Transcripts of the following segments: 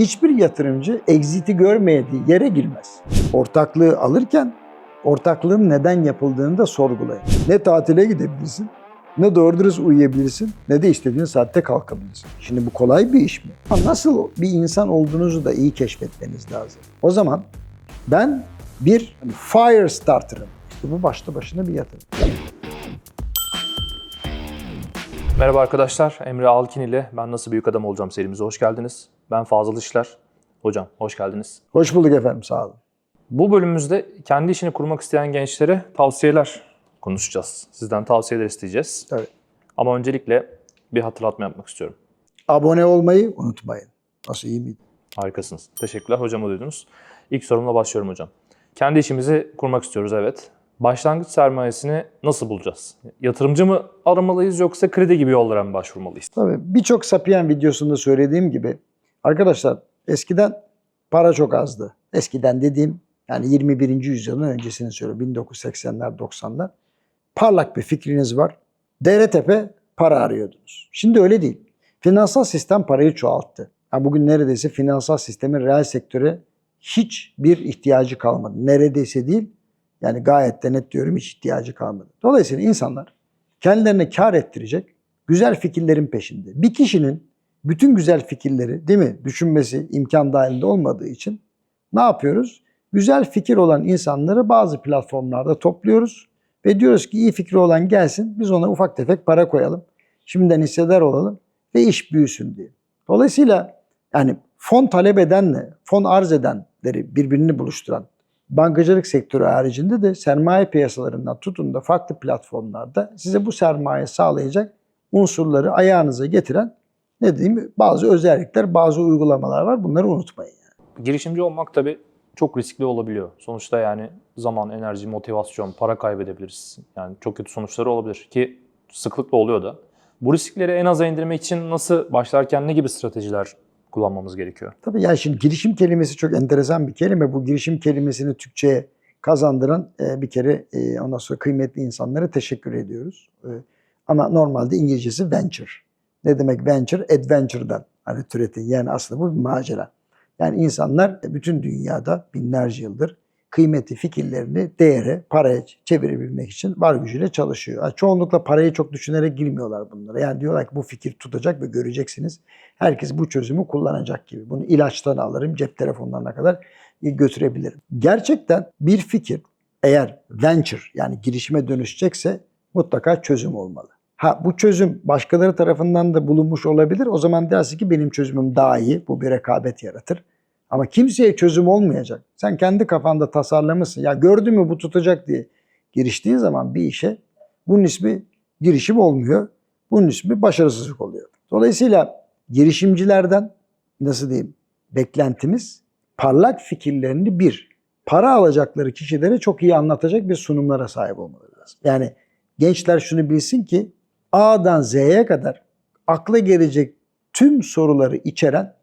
hiçbir yatırımcı exit'i görmediği yere girmez. Ortaklığı alırken ortaklığın neden yapıldığını da sorgulayın. Ne tatile gidebilirsin, ne doğru dürüst uyuyabilirsin, ne de istediğin saatte kalkabilirsin. Şimdi bu kolay bir iş mi? Ama nasıl bir insan olduğunuzu da iyi keşfetmeniz lazım. O zaman ben bir fire starter'ım. İşte bu başta başına bir yatırım. Merhaba arkadaşlar, Emre Alkin ile Ben Nasıl Büyük Adam Olacağım serimize hoş geldiniz. Ben Fazıl İşler. Hocam hoş geldiniz. Hoş bulduk efendim, sağ olun. Bu bölümümüzde kendi işini kurmak isteyen gençlere tavsiyeler konuşacağız. Sizden tavsiyeler isteyeceğiz. Evet. Ama öncelikle bir hatırlatma yapmak istiyorum. Abone olmayı unutmayın. Nasıl iyi miydi? Harikasınız. Teşekkürler. Hocamı duydunuz. İlk sorumla başlıyorum hocam. Kendi işimizi kurmak istiyoruz evet. Başlangıç sermayesini nasıl bulacağız? Yatırımcı mı aramalıyız yoksa kredi gibi yollara mı başvurmalıyız? Tabii birçok Sapiyen videosunda söylediğim gibi arkadaşlar eskiden para çok azdı. Eskiden dediğim yani 21. yüzyılın öncesini söylüyorum. 1980'ler 90'lar. Parlak bir fikriniz var. Dere para arıyordunuz. Şimdi öyle değil. Finansal sistem parayı çoğalttı. Ha bugün neredeyse finansal sistemin reel sektöre hiçbir ihtiyacı kalmadı. Neredeyse değil. Yani gayet de net diyorum hiç ihtiyacı kalmadı. Dolayısıyla insanlar kendilerine kar ettirecek güzel fikirlerin peşinde. Bir kişinin bütün güzel fikirleri değil mi düşünmesi imkan dahilinde olmadığı için ne yapıyoruz? Güzel fikir olan insanları bazı platformlarda topluyoruz ve diyoruz ki iyi fikri olan gelsin biz ona ufak tefek para koyalım. Şimdiden hissedar olalım ve iş büyüsün diye. Dolayısıyla yani fon talep edenle fon arz edenleri birbirini buluşturan bankacılık sektörü haricinde de sermaye piyasalarından tutun da farklı platformlarda size bu sermaye sağlayacak unsurları ayağınıza getiren ne diyeyim bazı özellikler, bazı uygulamalar var. Bunları unutmayın. Yani. Girişimci olmak tabii çok riskli olabiliyor. Sonuçta yani zaman, enerji, motivasyon, para kaybedebiliriz. Yani çok kötü sonuçları olabilir ki sıklıkla oluyor da. Bu riskleri en aza indirmek için nasıl başlarken ne gibi stratejiler kullanmamız gerekiyor? Tabii yani şimdi girişim kelimesi çok enteresan bir kelime. Bu girişim kelimesini Türkçe'ye kazandıran e, bir kere e, ondan sonra kıymetli insanlara teşekkür ediyoruz. E, ama normalde İngilizcesi venture. Ne demek venture? Adventure'dan hani türetin. Yani aslında bu bir macera. Yani insanlar bütün dünyada binlerce yıldır kıymeti fikirlerini değere, paraya çevirebilmek için var gücüyle çalışıyor. Yani çoğunlukla parayı çok düşünerek girmiyorlar bunlara. Yani diyorlar ki bu fikir tutacak ve göreceksiniz. Herkes bu çözümü kullanacak gibi. Bunu ilaçtan alırım, cep telefonlarına kadar götürebilirim. Gerçekten bir fikir eğer venture yani girişime dönüşecekse mutlaka çözüm olmalı. Ha bu çözüm başkaları tarafından da bulunmuş olabilir. O zaman dersin ki benim çözümüm daha iyi. Bu bir rekabet yaratır. Ama kimseye çözüm olmayacak. Sen kendi kafanda tasarlamışsın. Ya gördün mü bu tutacak diye giriştiği zaman bir işe bunun ismi girişim olmuyor. Bunun ismi başarısızlık oluyor. Dolayısıyla girişimcilerden nasıl diyeyim beklentimiz parlak fikirlerini bir para alacakları kişilere çok iyi anlatacak bir sunumlara sahip olmaları lazım. Yani gençler şunu bilsin ki A'dan Z'ye kadar akla gelecek tüm soruları içeren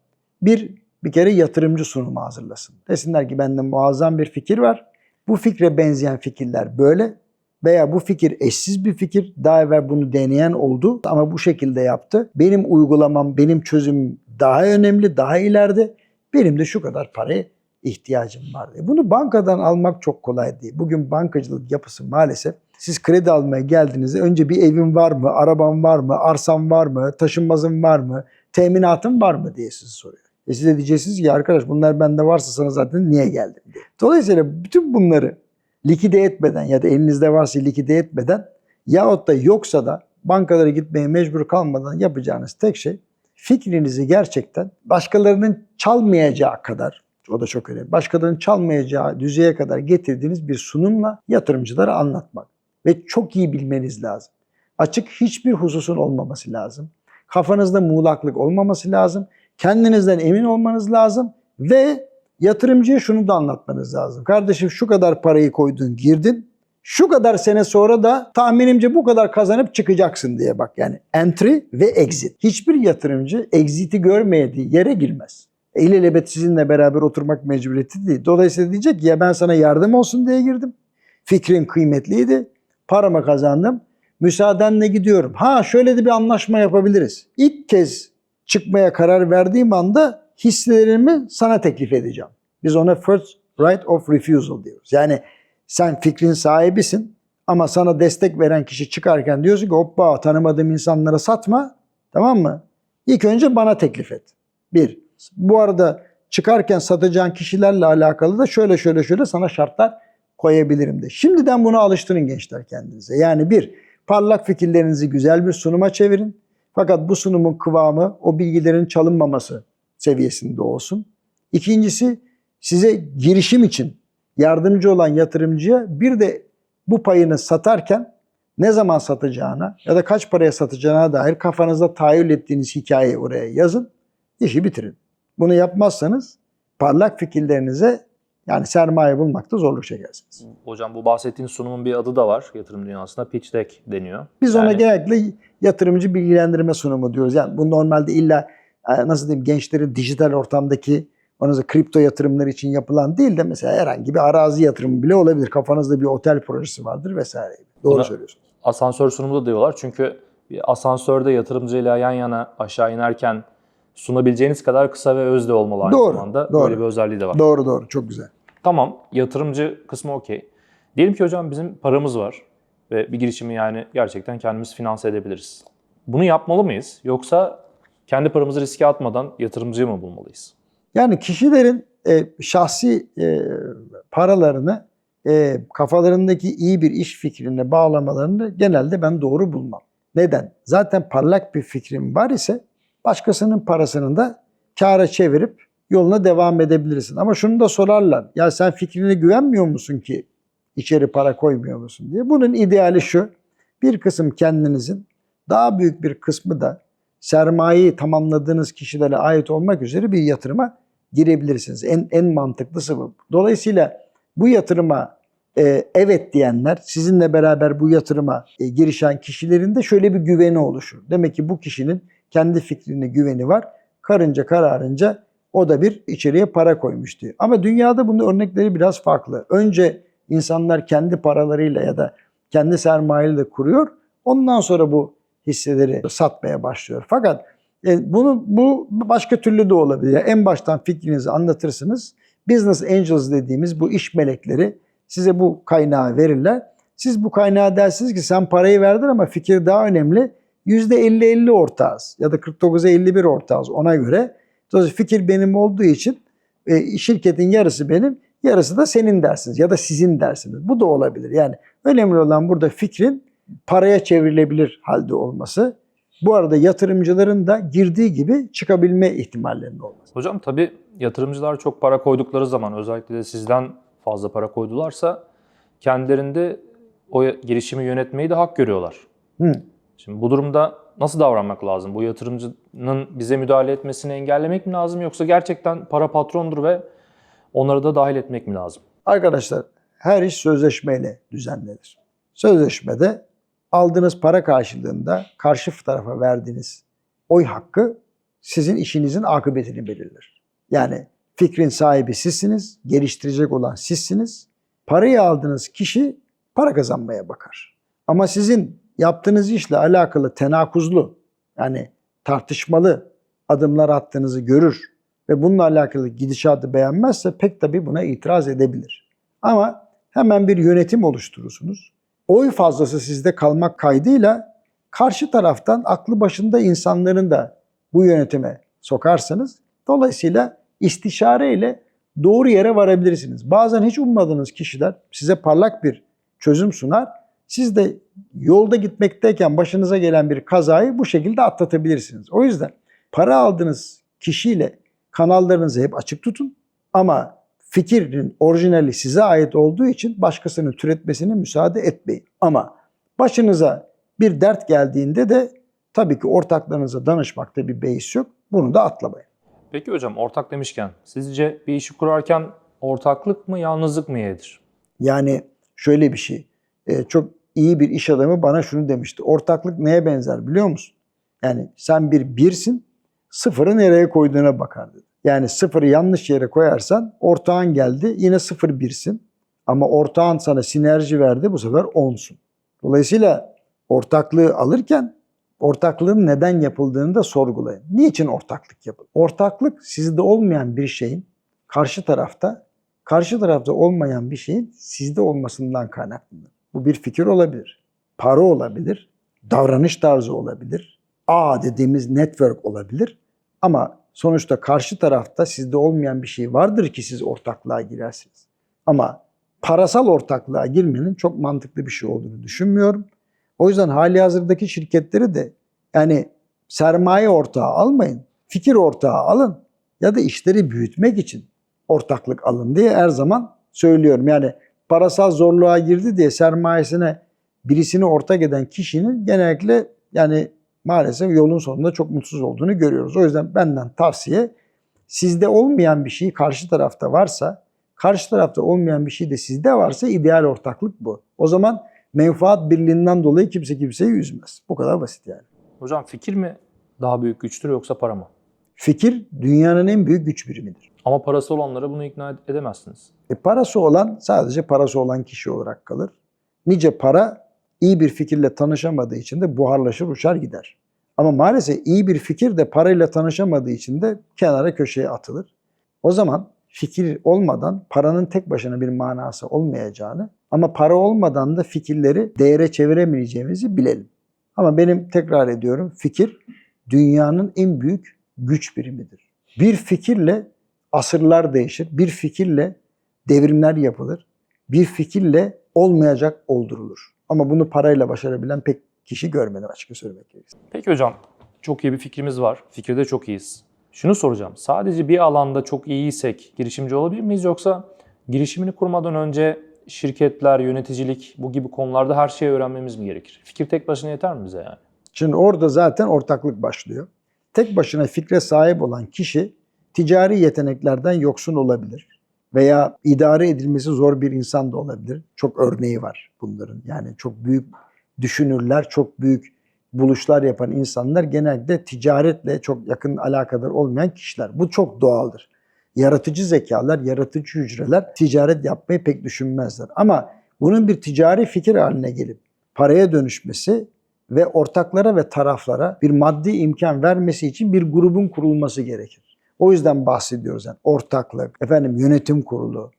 bir bir kere yatırımcı sunumu hazırlasın. Desinler ki bende muazzam bir fikir var. Bu fikre benzeyen fikirler böyle veya bu fikir eşsiz bir fikir. Daha evvel bunu deneyen oldu ama bu şekilde yaptı. Benim uygulamam, benim çözümüm daha önemli, daha ileride. Benim de şu kadar paraya ihtiyacım var diye. Bunu bankadan almak çok kolay değil. Bugün bankacılık yapısı maalesef siz kredi almaya geldiğinizde önce bir evin var mı, araban var mı, arsan var mı, taşınmazın var mı, teminatın var mı diye sizi soruyor. E siz de diyeceksiniz ki arkadaş bunlar bende varsa sana zaten niye geldim diye. Dolayısıyla bütün bunları likide etmeden ya da elinizde varsa likide etmeden yahut da yoksa da bankalara gitmeye mecbur kalmadan yapacağınız tek şey fikrinizi gerçekten başkalarının çalmayacağı kadar o da çok önemli. Başkalarının çalmayacağı düzeye kadar getirdiğiniz bir sunumla yatırımcılara anlatmak. Ve çok iyi bilmeniz lazım. Açık hiçbir hususun olmaması lazım. Kafanızda muğlaklık olmaması lazım. Kendinizden emin olmanız lazım ve yatırımcıya şunu da anlatmanız lazım. Kardeşim şu kadar parayı koydun, girdin. Şu kadar sene sonra da tahminimce bu kadar kazanıp çıkacaksın diye bak. Yani entry ve exit. Hiçbir yatırımcı exit'i görmediği yere girmez. İlelebet sizinle beraber oturmak mecburiyeti değil. Dolayısıyla diyecek ki ya ben sana yardım olsun diye girdim. Fikrin kıymetliydi. Paramı kazandım. Müsaadenle gidiyorum. Ha şöyle de bir anlaşma yapabiliriz. İlk kez çıkmaya karar verdiğim anda hisselerimi sana teklif edeceğim. Biz ona first right of refusal diyoruz. Yani sen fikrin sahibisin ama sana destek veren kişi çıkarken diyorsun ki hoppa tanımadığım insanlara satma tamam mı? İlk önce bana teklif et. Bir. Bu arada çıkarken satacağın kişilerle alakalı da şöyle şöyle şöyle sana şartlar koyabilirim de. Şimdiden buna alıştırın gençler kendinize. Yani bir, parlak fikirlerinizi güzel bir sunuma çevirin. Fakat bu sunumun kıvamı o bilgilerin çalınmaması seviyesinde olsun. İkincisi size girişim için yardımcı olan yatırımcıya bir de bu payını satarken ne zaman satacağına ya da kaç paraya satacağına dair kafanızda tahayyül ettiğiniz hikayeyi oraya yazın. işi bitirin. Bunu yapmazsanız parlak fikirlerinize yani sermaye bulmakta zorluk çekersiniz. Hocam bu bahsettiğin sunumun bir adı da var yatırım dünyasında. Pitch deck deniyor. Biz ona Yani- genellikle yatırımcı bilgilendirme sunumu diyoruz. Yani bu normalde illa e, nasıl diyeyim gençlerin dijital ortamdaki sonra kripto yatırımları için yapılan değil de mesela herhangi bir arazi yatırımı bile olabilir. Kafanızda bir otel projesi vardır vesaire. Doğru Buna- söylüyorsun. Asansör sunumu da diyorlar. Çünkü bir asansörde yatırımcıyla yan yana aşağı inerken sunabileceğiniz kadar kısa ve öz de olmalı aynı Doğru, zamanda. doğru. Böyle bir özelliği de var. Doğru doğru çok güzel. Tamam yatırımcı kısmı okey. Diyelim ki hocam bizim paramız var ve bir girişimi yani gerçekten kendimiz finanse edebiliriz. Bunu yapmalı mıyız? Yoksa kendi paramızı riske atmadan yatırımcıyı mı bulmalıyız? Yani kişilerin e, şahsi e, paralarını e, kafalarındaki iyi bir iş fikrine bağlamalarını genelde ben doğru bulmam. Neden? Zaten parlak bir fikrim var ise başkasının parasını da kâra çevirip yoluna devam edebilirsin. Ama şunu da sorarlar. Ya sen fikrine güvenmiyor musun ki içeri para koymuyor musun diye. Bunun ideali şu. Bir kısım kendinizin daha büyük bir kısmı da sermayeyi tamamladığınız kişilere ait olmak üzere bir yatırıma girebilirsiniz. En, en mantıklısı bu. Dolayısıyla bu yatırıma e, evet diyenler, sizinle beraber bu yatırıma e, girişen kişilerin de şöyle bir güveni oluşur. Demek ki bu kişinin kendi fikrine güveni var. Karınca kararınca o da bir içeriye para koymuş diyor. Ama dünyada bunun örnekleri biraz farklı. Önce insanlar kendi paralarıyla ya da kendi sermayeyle kuruyor. Ondan sonra bu hisseleri satmaya başlıyor. Fakat e, bunu bu başka türlü de olabilir. Yani en baştan fikrinizi anlatırsınız. Business angels dediğimiz bu iş melekleri size bu kaynağı verirler. Siz bu kaynağı dersiniz ki sen parayı verdin ama fikir daha önemli. %50-50 ortağız ya da 49'a 51 ortağız ona göre. Dolayısıyla fikir benim olduğu için e, şirketin yarısı benim, yarısı da senin dersiniz ya da sizin dersiniz. Bu da olabilir. Yani önemli olan burada fikrin paraya çevrilebilir halde olması. Bu arada yatırımcıların da girdiği gibi çıkabilme ihtimallerinin olması. Hocam tabii yatırımcılar çok para koydukları zaman özellikle de sizden fazla para koydularsa kendilerinde o girişimi yönetmeyi de hak görüyorlar. Hı. Şimdi bu durumda nasıl davranmak lazım? Bu yatırımcının bize müdahale etmesini engellemek mi lazım yoksa gerçekten para patrondur ve onları da dahil etmek mi lazım? Arkadaşlar her iş sözleşmeyle düzenlenir. Sözleşmede aldığınız para karşılığında karşı tarafa verdiğiniz oy hakkı sizin işinizin akıbetini belirler. Yani fikrin sahibi sizsiniz, geliştirecek olan sizsiniz. Parayı aldığınız kişi para kazanmaya bakar. Ama sizin yaptığınız işle alakalı tenakuzlu yani tartışmalı adımlar attığınızı görür ve bununla alakalı gidişatı beğenmezse pek tabii buna itiraz edebilir. Ama hemen bir yönetim oluşturursunuz. Oy fazlası sizde kalmak kaydıyla karşı taraftan aklı başında insanların da bu yönetime sokarsanız dolayısıyla istişare ile doğru yere varabilirsiniz. Bazen hiç ummadığınız kişiler size parlak bir çözüm sunar. Siz de yolda gitmekteyken başınıza gelen bir kazayı bu şekilde atlatabilirsiniz. O yüzden para aldığınız kişiyle kanallarınızı hep açık tutun ama fikrin orijinali size ait olduğu için başkasının türetmesine müsaade etmeyin. Ama başınıza bir dert geldiğinde de tabii ki ortaklarınıza danışmakta bir beis yok. Bunu da atlamayın. Peki hocam ortak demişken sizce bir işi kurarken ortaklık mı yalnızlık mı iyidir? Yani şöyle bir şey. e, çok iyi bir iş adamı bana şunu demişti. Ortaklık neye benzer biliyor musun? Yani sen bir birsin, sıfırı nereye koyduğuna bakar dedi. Yani sıfırı yanlış yere koyarsan ortağın geldi yine sıfır birsin. Ama ortağın sana sinerji verdi bu sefer onsun. Dolayısıyla ortaklığı alırken ortaklığın neden yapıldığını da sorgulayın. Niçin ortaklık yapılır? Ortaklık sizde olmayan bir şeyin karşı tarafta, karşı tarafta olmayan bir şeyin sizde olmasından kaynaklanır. Bu bir fikir olabilir, para olabilir, davranış tarzı olabilir, ağ dediğimiz network olabilir. Ama sonuçta karşı tarafta sizde olmayan bir şey vardır ki siz ortaklığa girersiniz. Ama parasal ortaklığa girmenin çok mantıklı bir şey olduğunu düşünmüyorum. O yüzden hali hazırdaki şirketleri de yani sermaye ortağı almayın, fikir ortağı alın ya da işleri büyütmek için ortaklık alın diye her zaman söylüyorum. Yani parasal zorluğa girdi diye sermayesine birisini ortak eden kişinin genellikle yani maalesef yolun sonunda çok mutsuz olduğunu görüyoruz. O yüzden benden tavsiye sizde olmayan bir şey karşı tarafta varsa, karşı tarafta olmayan bir şey de sizde varsa ideal ortaklık bu. O zaman menfaat birliğinden dolayı kimse kimseyi üzmez. Bu kadar basit yani. Hocam fikir mi daha büyük güçtür yoksa para mı? Fikir dünyanın en büyük güç birimidir. Ama parası olanlara bunu ikna edemezsiniz. E parası olan sadece parası olan kişi olarak kalır. Nice para iyi bir fikirle tanışamadığı için de buharlaşır uçar gider. Ama maalesef iyi bir fikir de parayla tanışamadığı için de kenara köşeye atılır. O zaman fikir olmadan paranın tek başına bir manası olmayacağını ama para olmadan da fikirleri değere çeviremeyeceğimizi bilelim. Ama benim tekrar ediyorum fikir dünyanın en büyük güç birimidir. Bir fikirle asırlar değişir. Bir fikirle devrimler yapılır. Bir fikirle olmayacak oldurulur. Ama bunu parayla başarabilen pek kişi görmedim açıkça söylemek gerekirse. Peki hocam, çok iyi bir fikrimiz var. Fikirde çok iyiyiz. Şunu soracağım. Sadece bir alanda çok iyiysek girişimci olabilir miyiz yoksa girişimini kurmadan önce şirketler, yöneticilik bu gibi konularda her şeyi öğrenmemiz mi gerekir? Fikir tek başına yeter mi bize yani? Şimdi orada zaten ortaklık başlıyor. Tek başına fikre sahip olan kişi ticari yeteneklerden yoksun olabilir. Veya idare edilmesi zor bir insan da olabilir. Çok örneği var bunların. Yani çok büyük düşünürler, çok büyük buluşlar yapan insanlar genellikle ticaretle çok yakın alakadar olmayan kişiler. Bu çok doğaldır. Yaratıcı zekalar, yaratıcı hücreler ticaret yapmayı pek düşünmezler. Ama bunun bir ticari fikir haline gelip paraya dönüşmesi ve ortaklara ve taraflara bir maddi imkan vermesi için bir grubun kurulması gerekir. O yüzden bahsediyoruz yani ortaklık, efendim yönetim kurulu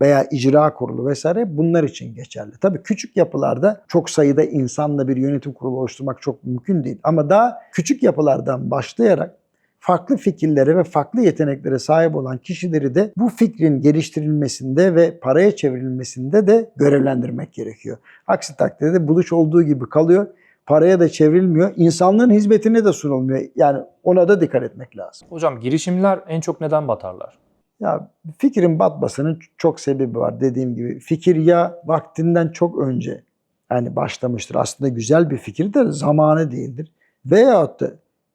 veya icra kurulu vesaire bunlar için geçerli. Tabii küçük yapılarda çok sayıda insanla bir yönetim kurulu oluşturmak çok mümkün değil. Ama daha küçük yapılardan başlayarak farklı fikirlere ve farklı yeteneklere sahip olan kişileri de bu fikrin geliştirilmesinde ve paraya çevrilmesinde de görevlendirmek gerekiyor. Aksi takdirde buluş olduğu gibi kalıyor paraya da çevrilmiyor. İnsanlığın hizmetine de sunulmuyor. Yani ona da dikkat etmek lazım. Hocam girişimler en çok neden batarlar? Ya fikrin batmasının çok sebebi var dediğim gibi. Fikir ya vaktinden çok önce yani başlamıştır. Aslında güzel bir fikir de zamanı değildir. Veyahut da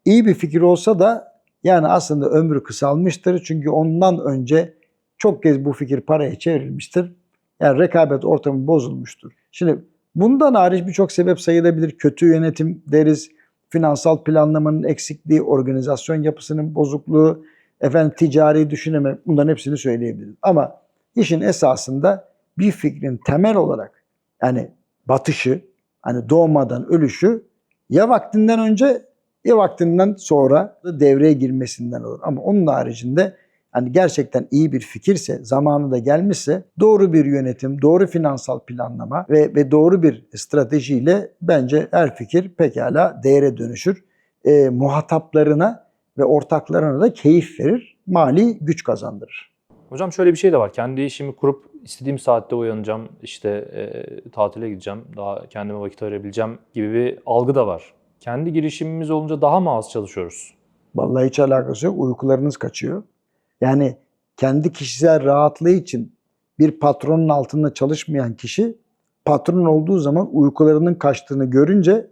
iyi bir fikir olsa da yani aslında ömrü kısalmıştır. Çünkü ondan önce çok kez bu fikir paraya çevrilmiştir. Yani rekabet ortamı bozulmuştur. Şimdi Bundan hariç birçok sebep sayılabilir. Kötü yönetim deriz, finansal planlamanın eksikliği, organizasyon yapısının bozukluğu, efendim ticari düşüneme bunların hepsini söyleyebiliriz. Ama işin esasında bir fikrin temel olarak yani batışı, hani doğmadan ölüşü ya vaktinden önce ya vaktinden sonra devreye girmesinden olur. Ama onun haricinde hani gerçekten iyi bir fikirse, zamanı da gelmişse doğru bir yönetim, doğru finansal planlama ve, ve doğru bir stratejiyle bence her fikir pekala değere dönüşür. E, muhataplarına ve ortaklarına da keyif verir, mali güç kazandırır. Hocam şöyle bir şey de var. Kendi işimi kurup istediğim saatte uyanacağım, işte e, tatile gideceğim, daha kendime vakit ayırabileceğim gibi bir algı da var. Kendi girişimimiz olunca daha mı az çalışıyoruz? Vallahi hiç alakası yok. Uykularınız kaçıyor. Yani kendi kişisel rahatlığı için bir patronun altında çalışmayan kişi patron olduğu zaman uykularının kaçtığını görünce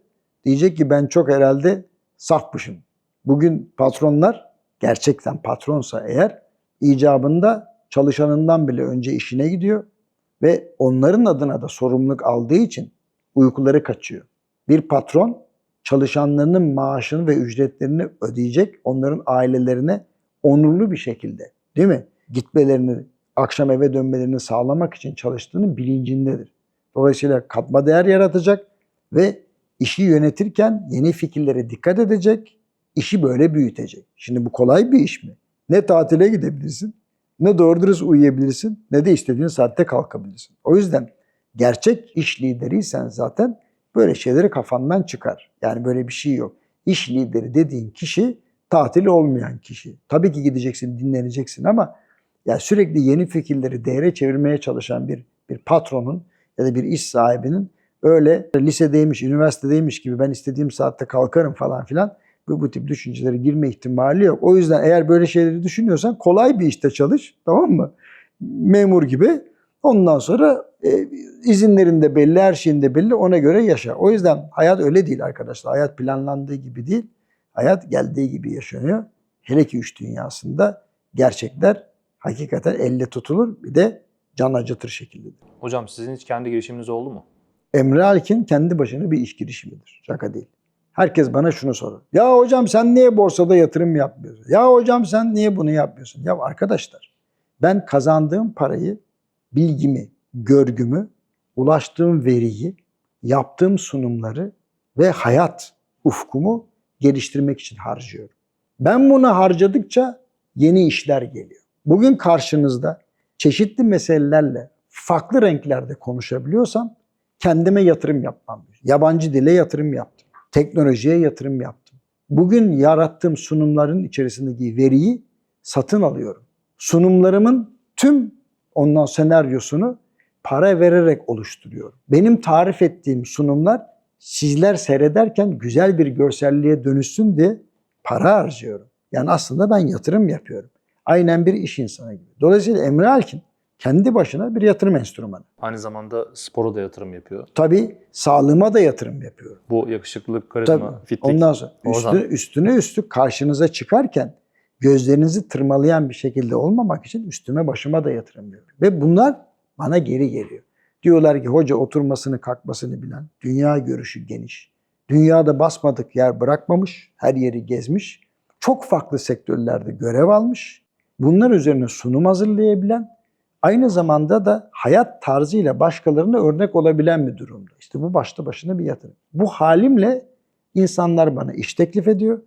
diyecek ki ben çok herhalde safmışım. Bugün patronlar gerçekten patronsa eğer icabında çalışanından bile önce işine gidiyor ve onların adına da sorumluluk aldığı için uykuları kaçıyor. Bir patron çalışanlarının maaşını ve ücretlerini ödeyecek, onların ailelerine onurlu bir şekilde değil mi? Gitmelerini, akşam eve dönmelerini sağlamak için çalıştığının bilincindedir. Dolayısıyla katma değer yaratacak ve işi yönetirken yeni fikirlere dikkat edecek, işi böyle büyütecek. Şimdi bu kolay bir iş mi? Ne tatile gidebilirsin, ne doğru dürüst uyuyabilirsin, ne de istediğin saatte kalkabilirsin. O yüzden gerçek iş lideriysen zaten böyle şeyleri kafandan çıkar. Yani böyle bir şey yok. İş lideri dediğin kişi tatil olmayan kişi. Tabii ki gideceksin, dinleneceksin ama ya sürekli yeni fikirleri değere çevirmeye çalışan bir bir patronun ya da bir iş sahibinin öyle lisedeymiş, üniversitedeymiş gibi ben istediğim saatte kalkarım falan filan bu, bu tip düşüncelere girme ihtimali yok. O yüzden eğer böyle şeyleri düşünüyorsan kolay bir işte çalış tamam mı? Memur gibi. Ondan sonra e, izinlerin de belli, her şeyin de belli ona göre yaşa. O yüzden hayat öyle değil arkadaşlar. Hayat planlandığı gibi değil. Hayat geldiği gibi yaşanıyor. Hele ki üç dünyasında gerçekler hakikaten elle tutulur bir de can acıtır şekilde. Hocam sizin hiç kendi girişiminiz oldu mu? Emre Alkin kendi başına bir iş girişimidir. Şaka değil. Herkes bana şunu sorur. Ya hocam sen niye borsada yatırım yapmıyorsun? Ya hocam sen niye bunu yapmıyorsun? Ya arkadaşlar ben kazandığım parayı, bilgimi, görgümü, ulaştığım veriyi, yaptığım sunumları ve hayat ufkumu geliştirmek için harcıyorum. Ben bunu harcadıkça yeni işler geliyor. Bugün karşınızda çeşitli meselelerle farklı renklerde konuşabiliyorsam kendime yatırım yapmam. Yabancı dile yatırım yaptım. Teknolojiye yatırım yaptım. Bugün yarattığım sunumların içerisindeki veriyi satın alıyorum. Sunumlarımın tüm ondan senaryosunu para vererek oluşturuyorum. Benim tarif ettiğim sunumlar sizler seyrederken güzel bir görselliğe dönüşsün diye para harcıyorum. Yani aslında ben yatırım yapıyorum. Aynen bir iş insanı gibi. Dolayısıyla Emre Alkin kendi başına bir yatırım enstrümanı. Aynı zamanda spora da yatırım yapıyor. Tabii sağlığıma da yatırım yapıyorum. Bu yakışıklılık, karizma, Tabii. fitlik. Ondan sonra üstüne, üstüne üstlük karşınıza çıkarken gözlerinizi tırmalayan bir şekilde olmamak için üstüme başıma da yatırım yapıyorum. Ve bunlar bana geri geliyor. Diyorlar ki hoca oturmasını kalkmasını bilen, dünya görüşü geniş. Dünyada basmadık yer bırakmamış, her yeri gezmiş. Çok farklı sektörlerde görev almış. Bunlar üzerine sunum hazırlayabilen, aynı zamanda da hayat tarzıyla başkalarına örnek olabilen bir durumda. İşte bu başta başına bir yatırım. Bu halimle insanlar bana iş teklif ediyor.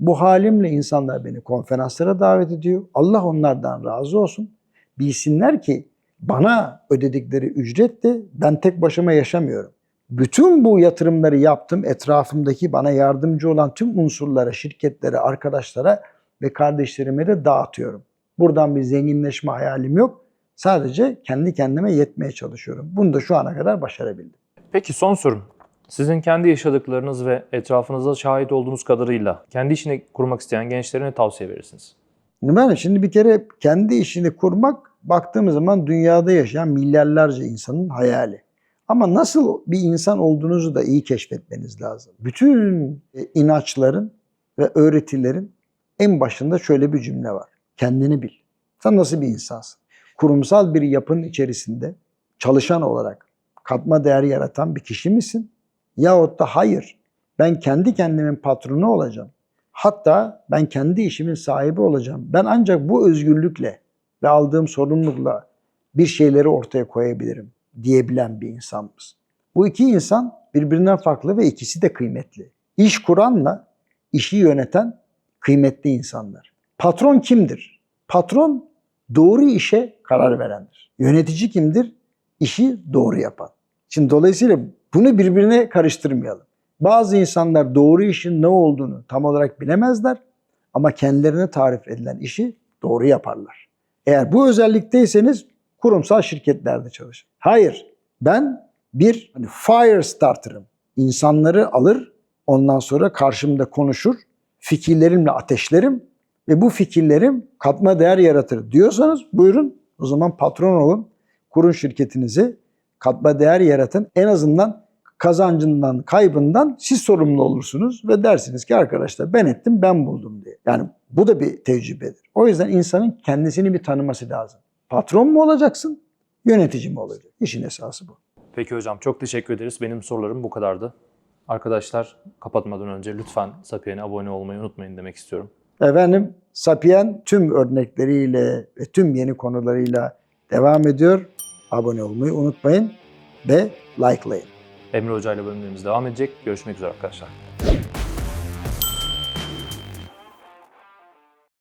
Bu halimle insanlar beni konferanslara davet ediyor. Allah onlardan razı olsun. Bilsinler ki bana ödedikleri ücretle ben tek başıma yaşamıyorum. Bütün bu yatırımları yaptım. Etrafımdaki bana yardımcı olan tüm unsurlara, şirketlere, arkadaşlara ve kardeşlerime de dağıtıyorum. Buradan bir zenginleşme hayalim yok. Sadece kendi kendime yetmeye çalışıyorum. Bunu da şu ana kadar başarabildim. Peki son sorum. Sizin kendi yaşadıklarınız ve etrafınızda şahit olduğunuz kadarıyla kendi işini kurmak isteyen gençlere ne tavsiye verirsiniz? Ben şimdi bir kere kendi işini kurmak baktığımız zaman dünyada yaşayan milyarlarca insanın hayali. Ama nasıl bir insan olduğunuzu da iyi keşfetmeniz lazım. Bütün e, inançların ve öğretilerin en başında şöyle bir cümle var. Kendini bil. Sen nasıl bir insansın? Kurumsal bir yapının içerisinde çalışan olarak katma değer yaratan bir kişi misin? Yahut da hayır ben kendi kendimin patronu olacağım. Hatta ben kendi işimin sahibi olacağım. Ben ancak bu özgürlükle ve aldığım sorumlulukla bir şeyleri ortaya koyabilirim diyebilen bir insanız. Bu iki insan birbirinden farklı ve ikisi de kıymetli. İş kuranla işi yöneten kıymetli insanlar. Patron kimdir? Patron doğru işe karar verendir. Yönetici kimdir? İşi doğru yapan. Şimdi dolayısıyla bunu birbirine karıştırmayalım. Bazı insanlar doğru işin ne olduğunu tam olarak bilemezler ama kendilerine tarif edilen işi doğru yaparlar. Eğer bu özellikteyseniz kurumsal şirketlerde çalışın. Hayır, ben bir hani fire starter'ım. İnsanları alır, ondan sonra karşımda konuşur, fikirlerimle ateşlerim ve bu fikirlerim katma değer yaratır diyorsanız buyurun o zaman patron olun, kurun şirketinizi, katma değer yaratın. En azından kazancından, kaybından siz sorumlu olursunuz ve dersiniz ki arkadaşlar ben ettim, ben buldum diye. Yani bu da bir tecrübedir. O yüzden insanın kendisini bir tanıması lazım. Patron mu olacaksın, yönetici mi olacaksın? İşin esası bu. Peki hocam çok teşekkür ederiz. Benim sorularım bu kadardı. Arkadaşlar kapatmadan önce lütfen Sapien'e abone olmayı unutmayın demek istiyorum. Efendim Sapien tüm örnekleriyle ve tüm yeni konularıyla devam ediyor. Abone olmayı unutmayın ve likelayın. Emre Hoca ile bölümlerimiz devam edecek. Görüşmek üzere arkadaşlar.